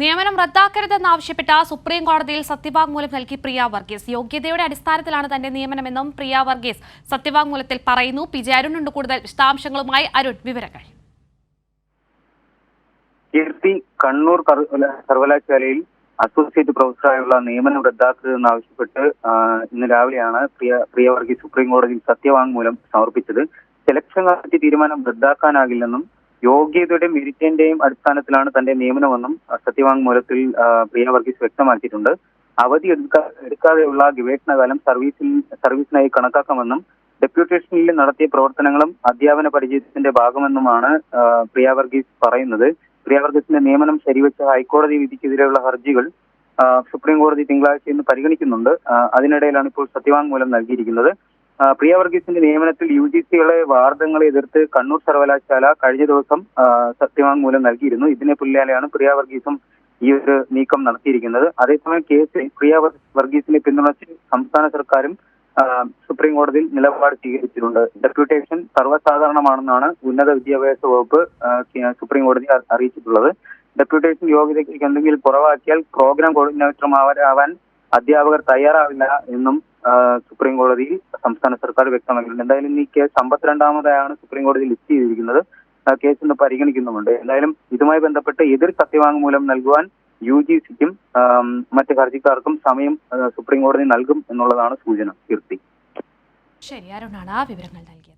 നിയമനം റദ്ദാക്കരുതെന്നാവശ്യപ്പെട്ട സുപ്രീം കോടതിയിൽ സത്യവാങ്മൂലം നൽകി പ്രിയ വർഗീസ്. യോഗ്യതയുടെ അടിസ്ഥാനത്തിലാണ് തന്റെ നിയമനമെന്നും പ്രിയ വർഗീസ് സത്യവാങ്മൂലത്തിൽ പറയുന്നു. പി ജെ അരുണുണ്ട് കൂടുതൽ വിശദാംശങ്ങളുമായി അരുൺ വിവരങ്ങൾ. കീർത്തി കണ്ണൂർ സർവകലാശാലയിൽ അസോസിയേറ്റ് പ്രൊഫസറായുള്ള നിയമനം റദ്ദാക്കരുതെന്നാവശ്യപ്പെട്ട് ഇന്ന് രാവിലെയാണ് പ്രിയ പ്രിയ വർഗീസ് സുപ്രീം കോടതിയിൽ സത്യവാങ്മൂലം സമർപ്പിച്ചത്. സെലക്ഷൻ കമ്മിറ്റി തീരുമാനം റദ്ദാക്കാനാകില്ലെന്നും യോഗ്യതയുടെയും മെരിറ്റിന്റെയും അടിസ്ഥാനത്തിലാണ് തന്റെ നിയമനമെന്നും സത്യവാങ്മൂലത്തിൽ പ്രിയ വർഗീസ് വ്യക്തമാക്കിയിട്ടുണ്ട്. അവധി എടുക്കാ എടുക്കാതെയുള്ള ഗവേഷണകാലം സർവീസിൽ സർവീസിനായി കണക്കാക്കാമെന്നും ഡെപ്യൂട്ടേഷനിൽ നടത്തിയ പ്രവർത്തനങ്ങളും അധ്യാപന പരിചയത്തിന്റെ ഭാഗമെന്നുമാണ് പ്രിയ വർഗീസ് പറയുന്നത്. പ്രിയ വർഗീസിന്റെ നിയമനം ശരിവെച്ച ഹൈക്കോടതി വിധിക്കെതിരെയുള്ള ഹർജികൾ സുപ്രീം കോടതി തിങ്കളാഴ്ച ഇന്ന് പരിഗണിക്കുന്നുണ്ട്. അതിനിടയിലാണ് ഇപ്പോൾ സത്യവാങ്മൂലം നൽകിയിരിക്കുന്നത്. പ്രിയ വർഗീസിന്റെ നിയമനത്തിൽ യു ജി സികളെ വാർഡങ്ങളെ എതിർത്ത് കണ്ണൂർ സർവകലാശാല കഴിഞ്ഞ ദിവസം സത്യവാങ്മൂലം നൽകിയിരുന്നു. ഇതിനെ പിന്നാലെയാണ് പ്രിയ വർഗീസും ഈ ഒരു നീക്കം നടത്തിയിരിക്കുന്നത്. അതേസമയം കേസ് പ്രിയ വർ- വർഗീസിനെ പിന്തുണച്ച് സംസ്ഥാന സർക്കാരും സുപ്രീം കോടതിയിൽ നിലപാട് സ്വീകരിച്ചിട്ടുണ്ട്. ഡെപ്യൂട്ടേഷൻ സർവസാധാരണമാണെന്നാണ് ഉന്നത വിദ്യാഭ്യാസ വകുപ്പ് സുപ്രീം കോടതി അറിയിച്ചിട്ടുള്ളത്. ഡെപ്യൂട്ടേഷൻ യോഗ്യതയ്ക്ക് എന്തെങ്കിലും കുറവാക്കിയാൽ പ്രോഗ്രാം കോർഡിനേറ്ററുമാവാൻ അധ്യാപകർ തയ്യാറാവില്ല എന്നും സുപ്രീം കോടതിയിൽ സംസ്ഥാന സർക്കാർ വ്യക്തമാക്കിയിട്ടുണ്ട്. എന്തായാലും ഈ കേസ് അമ്പത്തിരണ്ടാമതായാണ് സുപ്രീം കോടതി ലിസ്റ്റ് ചെയ്തിരിക്കുന്നത്. കേസ് ഇന്ന് പരിഗണിക്കുന്നുമുണ്ട്. എന്തായാലും ഇതുമായി ബന്ധപ്പെട്ട് എതിർ സത്യവാങ്മൂലം നൽകുവാൻ യു ജി സിക്കും മറ്റ് ഹർജിക്കാർക്കും സമയം ആ, സുപ്രീം കോടതി നൽകും എന്നുള്ളതാണ് സൂചന. കീർത്തി. ശരി അരുണാണ് വിവരങ്ങൾ നൽകിയത്.